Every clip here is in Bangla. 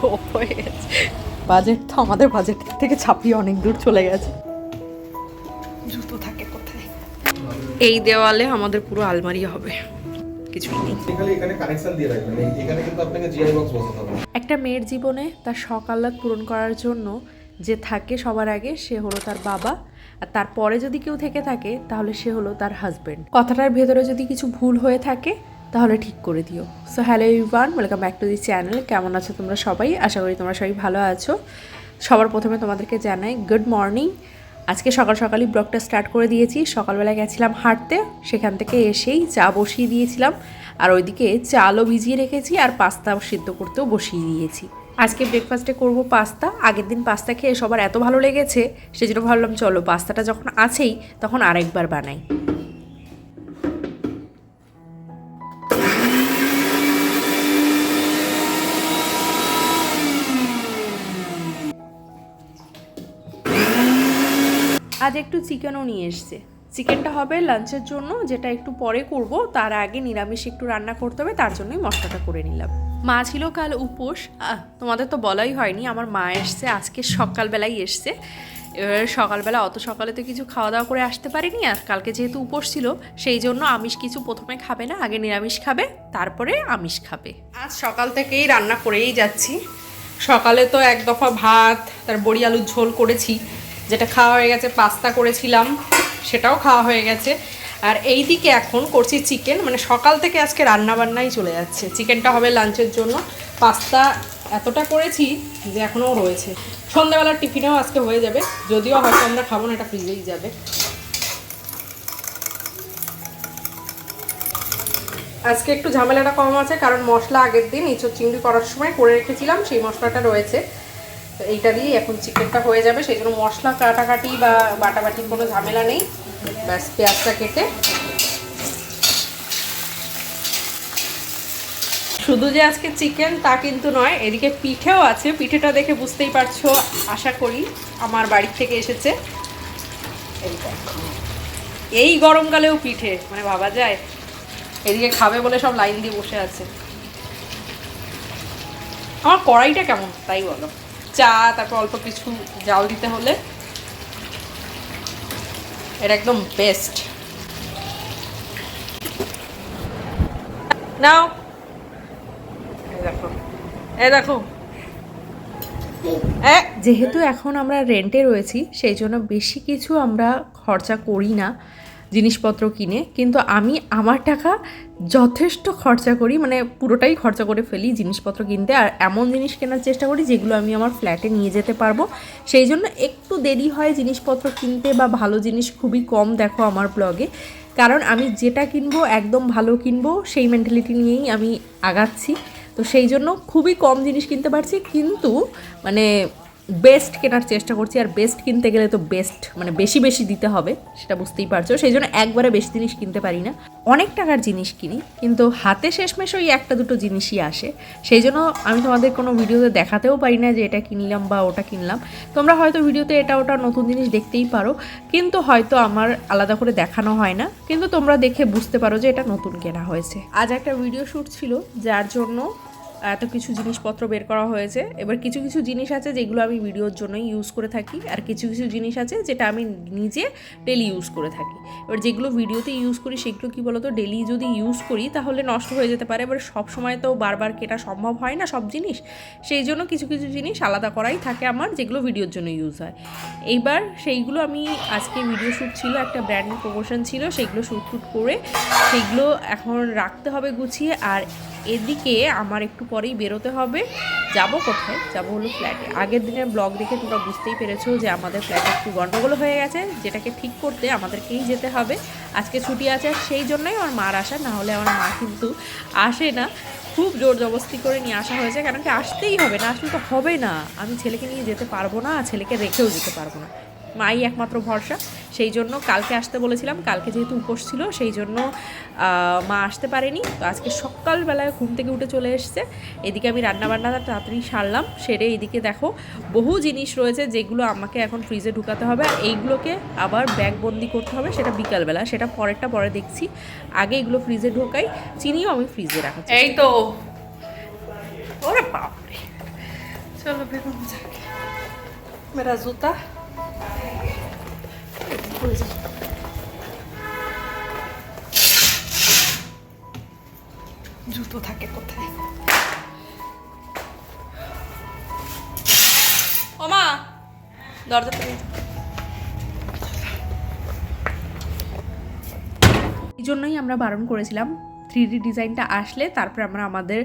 গোপ হয়ে গেছে বাজেট তো আমাদের বাজেট থেকে ছাপিয়ে অনেক দূর চলে গেছে। জুতো থাকে কোথায়? এই দেওয়ালে আমাদের পুরো আলমারি হবে। কিছুই নেই। একটা মেয়ের জীবনে তার শখ আহ্লাদ পূরণ করার জন্য যে থাকে সবার আগে সে হলো তার বাবা। আর তারপরে যদি কেউ থেকে থাকে তাহলে সে হলো তার হাজবেন্ড কথাটার ভেতরে যদি কিছু ভুল হয়ে থাকে তাহলে ঠিক করে দিও। So hello Ivan welcome back to the channel কেমন আছো তোমরা সবাই? আশা করি তোমরা সবাই ভালো আছো। সবার প্রথমে তোমাদেরকে জানাই গুড মর্নিং আজকে সকাল সকালই ব্লগটা স্টার্ট করে দিয়েছি। সকালবেলা গেছিলাম হাঁটতে, সেখান থেকে এসেই চা বসিয়ে দিয়েছিলাম। আর ওইদিকে চালও ভিজিয়ে রেখেছি আর পাস্তা সিদ্ধ করতেও বসিয়ে দিয়েছি। আজকে ব্রেকফাস্টে করব পাস্তা। আগের দিন পাস্তা খেয়ে সবার এত ভালো লেগেছে, সেজন্য ভাবলাম চলো পাস্তাটা যখন আছেই, তখন আরেকবার বানাই। আজ একটু চিকেনও নিয়ে এসছে। চিকেনটা হবে লাঞ্চের জন্য, যেটা একটু পরে করব। তার আগে নিরামিষ একটু রান্না করতে হবে, তার জন্যই মশলাটা করে নিলাম। মা ছিল কাল উপোস। তোমাদের তো বলাই হয়নি, আমার মা এসছে, আজকে সকালবেলাই এসছে। এবার সকালবেলা, অত সকালে তো কিছু খাওয়া দাওয়া করে আসতে পারিনি, আর কালকে যেহেতু উপোস ছিল, সেই জন্য আমিষ কিছু প্রথমে খাবে না, আগে নিরামিষ খাবে, তারপরে আমিষ খাবে। আজ সকাল থেকেই রান্না করেই যাচ্ছি। সকালে তো এক দফা ভাত, তার বড়ি আলুর ঝোল করেছি। যেটা খাওয়া হয়ে গেছে, পাস্তা করেছিলাম, সেটাও খাওয়া হয়ে গেছে। আর এই দিকে এখন করছি চিকেন মানে সকাল থেকে আজকে রান্না বান্নাই চলে যাচ্ছে। চিকেনটা হবে লাঞ্চের জন্য। পাস্তা এতটা করেছি যে এখনও রয়েছে। সন্ধ্যাবেলার টিফিনেও আজকে হয়ে যাবে। যদিও হয়তো আমরা খাব না, এটা ফ্রিজেই যাবে। আজকে একটু ঝামেলাটা কম আছে, কারণ মশলা আগের দিন ইঁচড় চিংড়ি করার সময় করে রেখেছিলাম, সেই মশলাটা রয়েছে। তো এইটা দিয়ে এখন চিকেনটা হয়ে যাবে। সেই জন্য মশলা, কাটাকাটি বা বাটাবাটির কোনো ঝামেলা নেই। ব্যাস, পেঁয়াজটা কেটে। শুধু যে আজকে চিকেন, তা কিন্তু নয়, এদিকে পিঠেও আছে। পিঠেটা দেখে বুঝতেই পারছ, আশা করি আমার বাড়ির থেকে এসেছে। এই এই গরমকালেও পিঠে মানে ভাবা যায়। এদিকে খাবে বলে সব লাইন দিয়ে বসে আছে। আমার কড়াইটা কেমন, তাই বলো। চা, তারপর অল্প কিছু জাল দিতে হলে। এটা একদম বেস্ট নাও। দেখো। এই দেখো। যেহেতু এখন আমরা রেন্টে রয়েছি, সেই জন্য বেশি কিছু আমরা খরচা করি না। জিনিসপত্র কিনে, কিন্তু আমি আমার টাকা যথেষ্ট খরচা করি মানে পুরোটাই খরচা করে ফেলি জিনিসপত্র কিনতে। আর এমন জিনিস কেনার চেষ্টা করি যেগুলো আমি আমার ফ্ল্যাটে নিয়ে যেতে পারব। সেই জন্য একটু দেরি হয় জিনিসপত্র কিনতে বা ভালো জিনিস খুবই কম দেখো আমার ব্লগে কারণ আমি যেটা কিনবো, একদম ভালো কিনবো, সেই মেন্টালিটি নিয়েই আমি আগাচ্ছি। তো সেই জন্য খুবই কম জিনিস কিনতে পারছি। কিন্তু মানে বেস্ট কেনার চেষ্টা করছি, আর বেস্ট কিনতে গেলে তো বেস্ট মানে বেশি বেশি দিতে হবে, সেটা বুঝতেই পারছ। সেই জন্য একবারে বেশি জিনিস কিনতে পারি না। অনেক টাকার জিনিস কিনি, কিন্তু হাতে শেষমেশ ওই একটা দুটো জিনিসই আসে। সেই জন্য আমি তোমাদের কোনো ভিডিওতে দেখাতেও পারি না যে এটা কিনলাম বা ওটা কিনলাম। তোমরা হয়তো ভিডিওতে এটা ওটা নতুন জিনিস দেখতেই পারো, কিন্তু হয়তো আমার আলাদা করে দেখানো হয় না। কিন্তু তোমরা দেখে বুঝতে পারো যে এটা নতুন কেনা হয়েছে। আজ একটা ভিডিও শ্যুট ছিল, যার জন্য এত কিছু জিনিসপত্র বের করা হয়েছে। এবার কিছু কিছু জিনিস আছে যেগুলো আমি ভিডিওর জন্যই ইউজ করে থাকি আর কিছু কিছু জিনিস আছে যেটা আমি নিজে ডেলি ইউজ করে থাকি। এবার যেগুলো ভিডিওতে ইউজ করি সেগুলো কি বলতো ডেলি যদি ইউজ করি তাহলে নষ্ট হয়ে যেতে পারে। এবার সব সময় তো বারবার কেটা সম্ভব হয় না সব জিনিস। সেই জন্য কিছু কিছু জিনিস আলাদা করাই থাকে আমার যেগুলো ভিডিওর জন্য ইউজ হয়। এইবার সেইগুলো আমি আজকে ভিডিও শ্যুট ছিল, একটা ব্র্যান্ড প্রমোশন ছিল, সেগুলো শ্যুট করে সেগুলো এখন রাখতে হবে গুছিয়ে। আর এদিকে আমার একটু পরেই বেরোতে হবে। যাব কোথায়? যাব হলো ফ্ল্যাটে আগের দিনের ব্লগ দেখে তোমরা বুঝতেই পেরেছ যে আমাদের ফ্ল্যাটে একটু গণ্ডগোল হয়ে গেছে। যেটাকে ঠিক করতে আমাদেরকেই যেতে হবে। আজকে ছুটি আছে, সেই জন্যই আমার মার আসা, না হলে আমার মা কিন্তু আসে না। খুব জোর জবস্তি করে নিয়ে আসা হয়েছে কারণ কি আসতেই হবে না? আসলে তো হবে না। আমি ছেলেকে নিয়ে যেতে পারব না, ছেলেকে রেখেও যেতে পারব না। মাই একমাত্র ভরসা। সেই জন্য কালকে আসতে বলেছিলাম কালকে যেহেতু উপোস ছিল সেই জন্য মা আসতে পারেনি। তো আজকে সকালবেলায় ঘুম থেকে উঠে চলে এসছে। এদিকে আমি রান্নাবান্না তাড়াতাড়ি সারলাম সেরে এদিকে দেখো বহু জিনিস রয়েছে যেগুলো আমাকে এখন ফ্রিজে ঢুকাতে হবে। আর এইগুলোকে আবার ব্যাগবন্দি করতে হবে সেটা বিকালবেলা সেটা পরেরটা পরে দেখছি। আগে এগুলো ফ্রিজে ঢোকাই চিনিও আমি ফ্রিজে রাখা এই তো। ওরে বাপরে। চলো বেগুন যাক। মেরা জুতা। জুতো থাকে কোথায়? ওমা দরজা পেয়ে এই জন্যই আমরা বারণ করেছিলাম। থ্রি ডি ডিজাইনটা আসলে, তারপরে আমরা আমাদের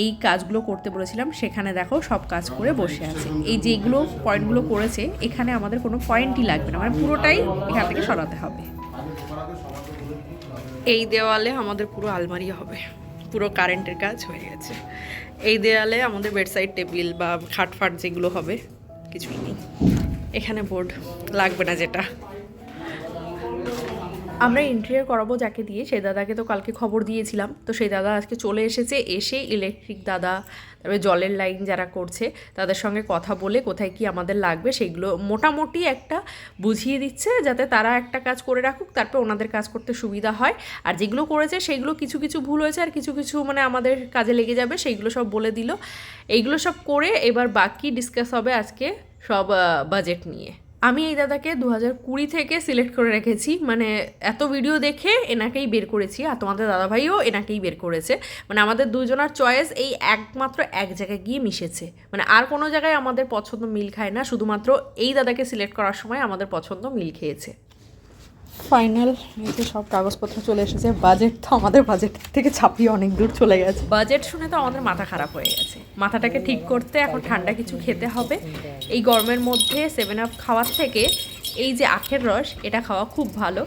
এই কাজগুলো করতে বলেছিলাম, সেখানে দেখো সব কাজ করে বসে আছে। এই যেগুলো পয়েন্টগুলো করেছে, এখানে আমাদের কোনো পয়েন্টই লাগবে না মানে পুরোটাই এখান থেকে সরাতে হবে। এই দেওয়ালে আমাদের পুরো আলমারি হবে, পুরো কারেন্টের কাজ হয়ে গেছে। এই দেওয়ালে আমাদের বেডসাইড টেবিল বা খাটফাট যেগুলো হবে, কিছুই নেই। এখানে বোর্ড লাগবে না যেটা। আমরা ইন্টেরিয়ার করাবো যাকে দিয়ে, সেই দাদাকে তো কালকে খবর দিয়েছিলাম। তো সেই দাদা আজকে চলে এসেছে, এসে ইলেকট্রিক দাদা, তারপরে জলের লাইন যারা করছে, তাদের সঙ্গে কথা বলে কোথায় কি আমাদের লাগবে, সেগুলো মোটামুটি একটা বুঝিয়ে দিচ্ছে যাতে তারা একটা কাজ করে রাখুক, তারপর ওনাদের কাজ করতে সুবিধা হয়। আর যেগুলো করেছে সেইগুলো কিছু কিছু ভুল হয়েছে, আর কিছু কিছু মানে আমাদের কাজে লেগে যাবে সেইগুলো সব বলে দিল। এইগুলো সব করে এবার বাকি ডিসকাস হবে আজকে সব বাজেট নিয়ে। আমি এই দাদাকে দু হাজার কুড়ি থেকে সিলেক্ট করে রেখেছি। মানে এত ভিডিও দেখে এনাকেই বের করেছি আর তোমাদের দাদাভাইও এনাকেই বের করেছে। মানে আমাদের দুজনার চয়েস এই একমাত্র এক জায়গায় গিয়ে মিশেছে। মানে আর কোনো জায়গায় আমাদের পছন্দ মিল খায় না। শুধুমাত্র এই দাদাকে সিলেক্ট করার সময় আমাদের পছন্দ মিল খেয়েছে। ফাইনাল যে সব কাগজপত্র চলে এসেছে। বাজেট তো আমাদের বাজেট থেকে ছাপিয়ে অনেক দূর চলে গেছে। বাজেট শুনে তো আমাদের মাথা খারাপ হয়ে গেছে। মাথাটাকে ঠিক করতে এখন ঠান্ডা কিছু খেতে হবে। এই গরমের মধ্যে সেভেন আপ খাওয়ার থেকে এই যে আখের রস, এটা খাওয়া খুব ভালো।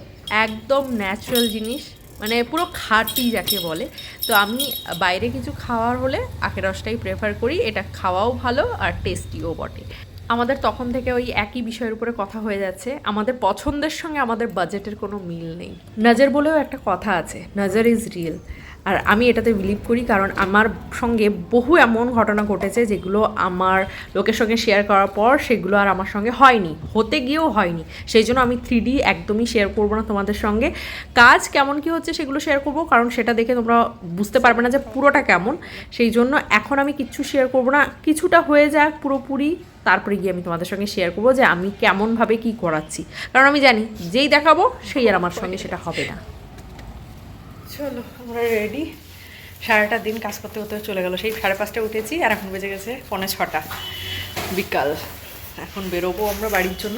একদম ন্যাচারাল জিনিস মানে পুরো খাঁটি যাকে বলে। তো আমি বাইরে কিছু খাওয়ার হলে আখের রসটাই প্রেফার করি। এটা খাওয়াও ভালো আর টেস্টিও বটে। আমাদের তখন থেকে ওই একই বিষয়ের উপরে কথা হয়ে যাচ্ছে। আমাদের পছন্দের সঙ্গে আমাদের বাজেটের কোনো মিল নেই। নজর বলেও একটা কথা আছে, নজর ইজ রিয়েল আর আমি এটাতে বিলিভ করি কারণ আমার সঙ্গে বহু এমন ঘটনা ঘটেছে যেগুলো আমার লোকের সঙ্গে শেয়ার করার পর সেগুলো আর আমার সঙ্গে হয়নি, হতে গিয়েও হয়নি। সেই জন্য আমি থ্রি ডি একদমই শেয়ার করব না তোমাদের সঙ্গে। কাজ কেমন কি হচ্ছে সেগুলো শেয়ার করব, কারণ সেটা দেখে তোমরা বুঝতে পারবে না যে পুরোটা কেমন। সেই জন্য এখন আমি কিচ্ছু শেয়ার করব না, কিছুটা হয়ে যাক পুরোপুরি, তারপরে গিয়ে আমি তোমাদের সঙ্গে শেয়ার করব যে আমি কেমনভাবে কি করাচ্ছি। কারণ আমি জানি, যেই দেখাবো সেই আর আমার সঙ্গে সেটা হবে না। চলো আমরা রেডি সারাটা দিন কাজ করতে করতে চলে গেল। সেই সাড়ে পাঁচটা উঠেছি আর এখন বেজে গেছে পৌনে ছটা বিকাল। এখন বেরোবো আমরা বাড়ির জন্য।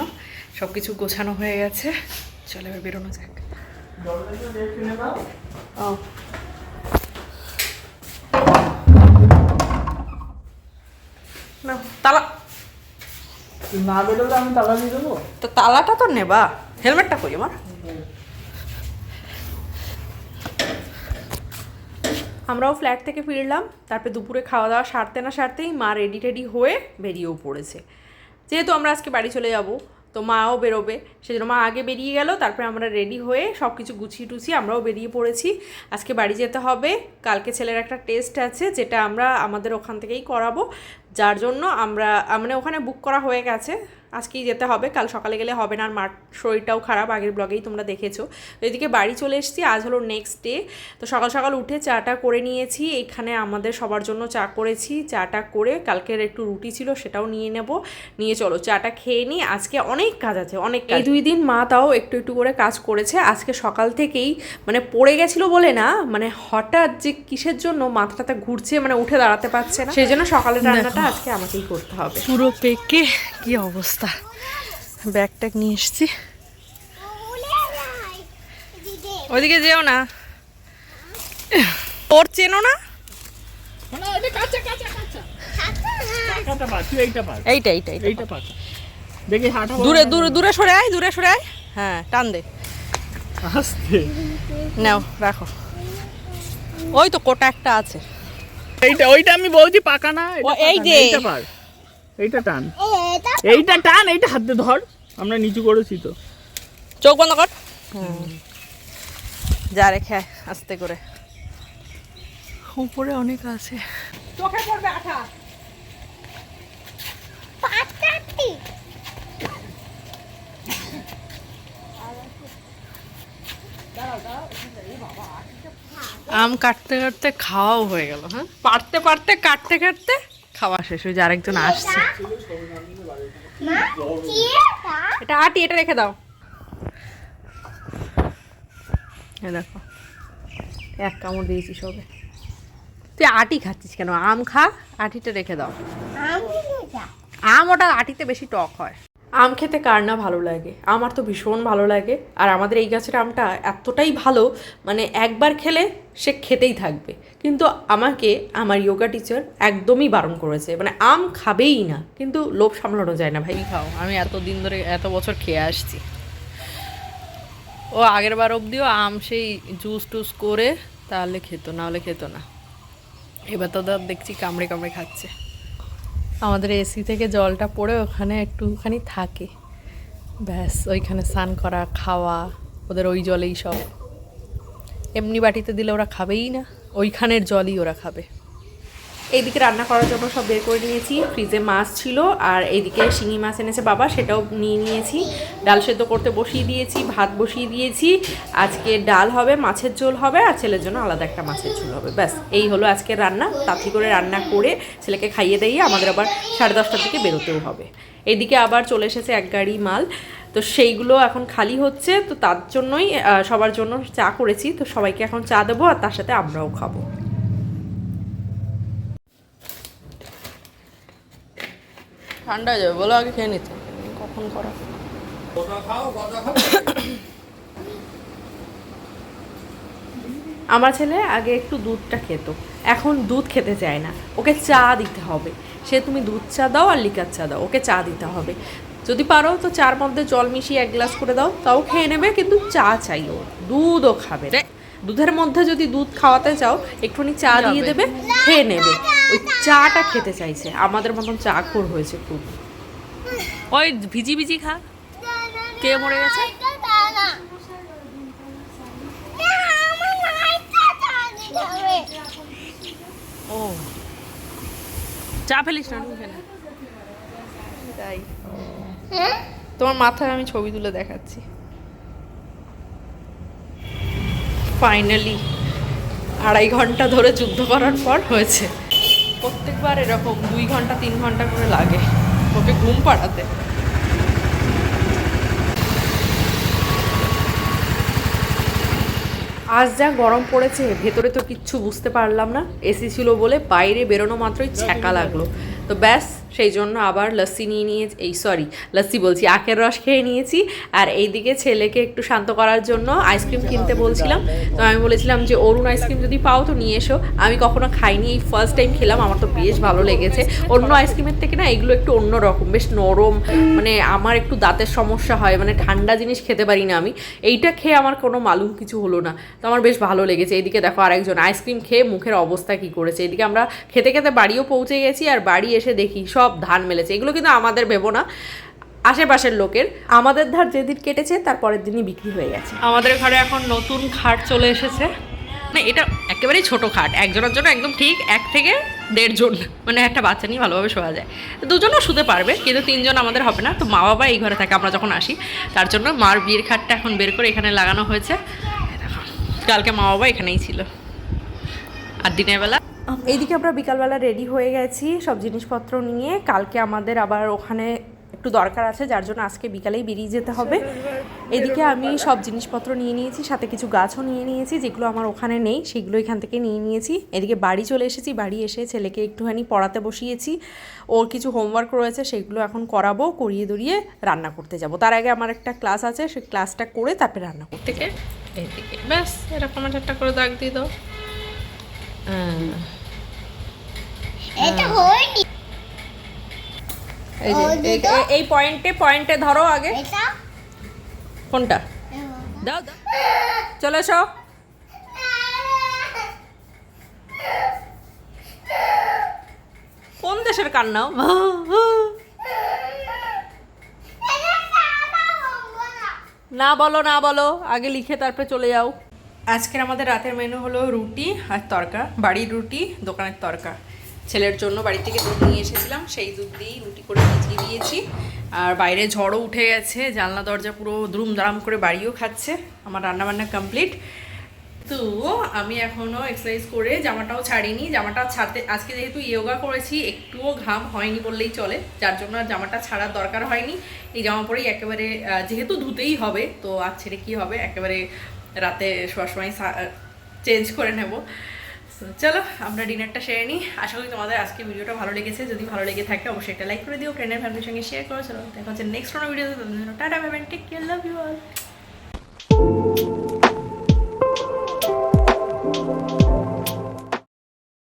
সব কিছু গোছানো হয়ে গেছে। চলে এবার বেরোনো যাক। নাও, তালা। না বেরোলে আমি তালা দিয়ে দেবো? তো তালাটা তো নেবা। হেলমেটটা কই আমার? আমরাও ফ্ল্যাট থেকে ফিরলাম, তারপরে দুপুরে খাওয়া দাওয়া সারতে না সারতেই মা রেডি টেডি হয়ে বেরিয়েও পড়েছে। যেহেতু আমরা আজকে বাড়ি চলে যাব, তো মাও বেরোবে, সেজন্য মা আগে বেরিয়ে গেল, তারপরে আমরা রেডি হয়ে সব কিছু গুছিয়ে টুছিয়ে আমরাও বেরিয়ে পড়েছি। আজকে বাড়ি যেতে হবে, কালকে ছেলের একটা টেস্ট আছে, যেটা আমরা আমাদের ওখান থেকেই করাবো, যার জন্য আমরা মানে ওখানে বুক করা হয়ে গেছে। আজকেই যেতে হবে কাল সকালে গেলে হবে না। আর মার শরীরটাও খারাপ আগের ব্লগেই তোমরা দেখেছ। তো এদিকে বাড়ি চলে এসেছি আজ হলো নেক্সট ডে তো সকাল সকাল উঠে চাটা করে নিয়েছি এখানে আমাদের সবার জন্য চা করেছি। চাটা করে কালকের একটু রুটি ছিল সেটাও নিয়ে নেব। নিয়ে চলো চাটা খেয়ে নিই আজকে অনেক কাজ আছে অনেক এই দুই দিন মা তাও একটু একটু করে কাজ করেছে। আজকে সকাল থেকেই মানে পড়ে গেছিল বলে না মানে হঠাৎ যে কিসের জন্য মাথাটাতে ঘুরছে মানে উঠে দাঁড়াতে পারছে না। সেই জন্য সকালের রান্নাটা আজকে আমাকেই করতে হবে। পুরো পেকে কি অবস্থা। ব্যাগ ট্যাগ নিয়ে এসেছি। ওইদিকে যেও না। ওর চেনো না? এইটা এইটা এইটা এইটা এইটা দূরে দূরে দূরে সরে আয় দূরে সরে আয়। হ্যাঁ টান দে। নাও রাখো। ওই তো কোটা একটা আছে। এইটা ওইটা আমি বলছি পাকা না এই পাকা না, যে। এইটা টান। এইটা টান এইটা হাতে ধর। আমরা নিচু করেছি তো। চোখ বন্ধ কর। যা রেখে আস্তে করে। উপরে অনেক আছে। চোখে পড়বে আঠা। আম কাটতে কাটতে খাওয়াও হয়ে গেল হ্যাঁ? পারতে পারতে কাটতে কাটতে খাওয়া শেষ হয়ে যে আরেকজন আসছে। এটা? আটি এটা রেখে দাও। দেখো এক কামড় দিয়েছি সবে। তুই আটি খাচ্ছিস কেন? আম খা আটিটা রেখে দাও। আম ওটা আটিতে বেশি টক হয়। আম খেতে কার না ভালো লাগে? আমার তো ভীষণ ভালো লাগে। আর আমাদের এই গাছের আমটা এতটাই ভালো মানে একবার খেলে সে খেতেই থাকবে। কিন্তু আমাকে আমার যোগা টিচার একদমই বারণ করেছে। মানে আম খাবেই না, কিন্তু লোভ সামলানো যায় না ভাই। খাও, আমি এত দিন ধরে এত বছর খেয়ে আসছি। ও আগের বার অবধিও আম সেই জুস টুস করে তাহলে খেতো, না হলে খেত না। এবার তো দেখছি কামড়ে কামড়ে খাচ্ছে। আমাদের এসি থেকে জলটা পড়ে ওখানে একটুখানি থাকে। ব্যাস, ওইখানে স্নান করা, খাওয়া, ওদের ওই জলেই সব। এমনি বাটিতে দিলে ওরা খাবেই না, ওইখানের জলই ওরা খাবে। এইদিকে রান্না করার জন্য সব বের করে নিয়েছি। ফ্রিজে মাছ ছিল আর এইদিকে শিঙি মাছ এনেছে বাবা, সেটাও নিয়ে নিয়েছি। ডাল সেদ্ধ করতে বসিয়ে দিয়েছি, ভাত বসিয়ে দিয়েছি। আজকে ডাল হবে, মাছের ঝোল হবে আর ছেলের জন্য আলাদা একটা মাছের ঝোল হবে। ব্যাস, এই হলো আজকে রান্না। তাড়াতাড়ি করে রান্না করে ছেলেকে খাইয়ে দিয়ে আমাদের আবার সাড়ে দশটার দিকে বেরোতেও হবে। এদিকে আবার চলে এসেছে এক গাড়ি মাল। তো সেইগুলো এখন খালি হচ্ছে, তো তার জন্যই সবার জন্য চা করেছি। তো সবাইকে এখন চা দেবো আর তার সাথে আমরাও খাব। ঠান্ডা হয়ে যাবে বলো আগে খেয়ে নিতে। কখন করা? আমার ছেলে আগে একটু দুধটা খেত। এখন দুধ খেতে চায় না। ওকে চা দিতে হবে। সে তুমি দুধ চা দাও আর লিকার চা দাও ওকে চা দিতে হবে। যদি পারো তো চার মধ্যে জল মিশিয়ে এক গ্লাস করে দাও তাও খেয়ে নেবে কিন্তু চা চাই ও। দুধও খাবে। দুধের মধ্যে যদি দুধ খাওয়াতে চাও একটুখানি চা দিয়ে দেবে খেয়ে নেবে। ওই চাটা খেতে চাইছে। আমাদের মতন চা খোর হয়েছে খুব। ওই ভিজি ভিজি খা। কে মরে গেছে? ও। চা ফেলিস না তাই। তোমার মাথায় আমি ছবি তুলে দেখাচ্ছি। ফাইনালি আড়াই ঘণ্টা ধরে যুদ্ধ করার পর হয়েছে। প্রত্যেকবার এরকম দুই ঘণ্টা, তিন ঘণ্টা করে লাগে ওকে ঘুম পাড়াতে। আজ যা গরম পড়েছে, ভেতরে তো কিচ্ছু বুঝতে পারলাম না। এসি ছিল বলে বাইরে বেরোনো মাত্রই ছ্যাঁকা লাগল। তো ব্যাস সেই জন্য আবার লস্যি নিয়ে নিয়ে, এই সরি, লস্যি বলছি, আখের রস খেয়ে নিয়েছি। আর এইদিকে ছেলেকে একটু শান্ত করার জন্য আইসক্রিম কিনতে বলছিলাম। তো আমি বলেছিলাম যে, অরুণ আইসক্রিম যদি পাও তো নিয়ে এসো। আমি কখনো খাইনি, এই ফার্স্ট টাইম খেলাম, আমার তো বেশ ভালো লেগেছে। অন্য আইসক্রিমের থেকে না, এগুলো একটু অন্য রকম, বেশ নরম মানে আমার একটু দাঁতের সমস্যা হয় মানে ঠান্ডা জিনিস খেতে পারি না আমি। এইটা খেয়ে আমার কোনো মালুম কিছু হলো না। তো আমার বেশ ভালো লেগেছে। এইদিকে দেখো আরেকজন আইসক্রিম খেয়ে মুখের অবস্থা কি করেছে। এদিকে আমরা খেতে খেতে বাড়িও পৌঁছে গেছি, আর বাড়ি এসে দেখি, সব ধান মেলেছে। এগুলো কিন্তু আমাদের ভেবো না। আশেপাশের লোকের। আমাদের ধার যেদিন কেটেছে, তার পরের দিনই বিক্রি হয়ে গেছে। আমাদের ঘরে এখন নতুন খাট চলে এসেছে। না, এটা একেবারেই ছোট খাট। একজনের জন্য একদম ঠিক এক থেকে দেড়জন মানে একটা বাচ্চা নিয়ে ভালোভাবে শোয়া যায়। দুজনও শুতে পারবে, কিন্তু তিনজন আমাদের হবে না। তো মা বাবা এই ঘরে থাকে, আমরা যখন আসি, তার জন্য মার বিয়ের খাটটা এখন বের করে এখানে লাগানো হয়েছে। কালকে মা বাবা এখানেই ছিল। আর দিনের বেলা এইদিকে আমরা বিকালবেলা রেডি হয়ে গেছি সব জিনিসপত্র নিয়ে। কালকে আমাদের আবার ওখানে একটু দরকার আছে, যার জন্য আজকে বিকালেই বেরিয়ে যেতে হবে। এদিকে আমি সব জিনিসপত্র নিয়ে নিয়েছি, সাথে কিছু গাছও নিয়ে নিয়েছি, যেগুলো আমার ওখানে নেই, সেগুলো এখান থেকে নিয়ে নিয়েছি। এদিকে বাড়ি চলে এসেছি, বাড়ি এসে ছেলেকে একটুখানি পড়াতে বসিয়েছি। ওর কিছু হোমওয়ার্ক রয়েছে, সেগুলো এখন করাবো, করিয়ে দড়িয়ে রান্না করতে যাব। তার আগে আমার একটা ক্লাস আছে সেই ক্লাসটা করে তারপরে রান্না করতে ব্যাস, এরকম একটা করে দাগ দিয়ে দাও। এই পয়েন্টে পয়েন্টে ধরো আগে। কোনটা? দাও চলে এসো। কোন দেশের কান্নাও না বলো না বলো। আগে লিখে তারপরে চলে যাও। আজকের আমাদের রাতের মেনু হলো রুটি আর তরকা, বাড়ির রুটি, দোকানের তরকা। ছেলের জন্য বাড়ি থেকে দুধ নিয়ে এসেছিলাম, সেই দুধ দিয়েই রুটি করে ভিজিয়ে দিয়েছি। আর বাইরে ঝড়ও উঠে গেছে, জানলা, দরজা পুরো দ্রুম দারাম করে বাড়িও খাচ্ছে, আমার রান্নাবান্না কমপ্লিট তো আমি এখনও এক্সারসাইজ করে জামাটাও ছাড়িনি, জামাটা ছাড়তে, আজকে যেহেতু ইয়োগা করেছি, একটুও ঘাম হয়নি বললেই চলে, যার জন্য আর জামাটা ছাড়ার দরকার হয়নি। এই জামা পরেই একেবারে যেহেতু ধুতেই হবে, তো আর ছেড়ে কী হবে? একেবারে রাতে শোয়ার সময় চেঞ্জ করে নেব। চলো, আমরা ডিনারটা সেরে নিই। আশা করি তোমাদের আজকে ভিডিওটা ভালো লেগেছে। যদি ভালো লেগে থাকে, অবশ্যই একটা লাইক করে দিও ফ্রেন্ডের ফ্যামিলির সঙ্গে শেয়ার করো। চলো, দেখা হচ্ছে নেক্সট কোনো ভিডিওতে টাটা ভাবেন take care love you all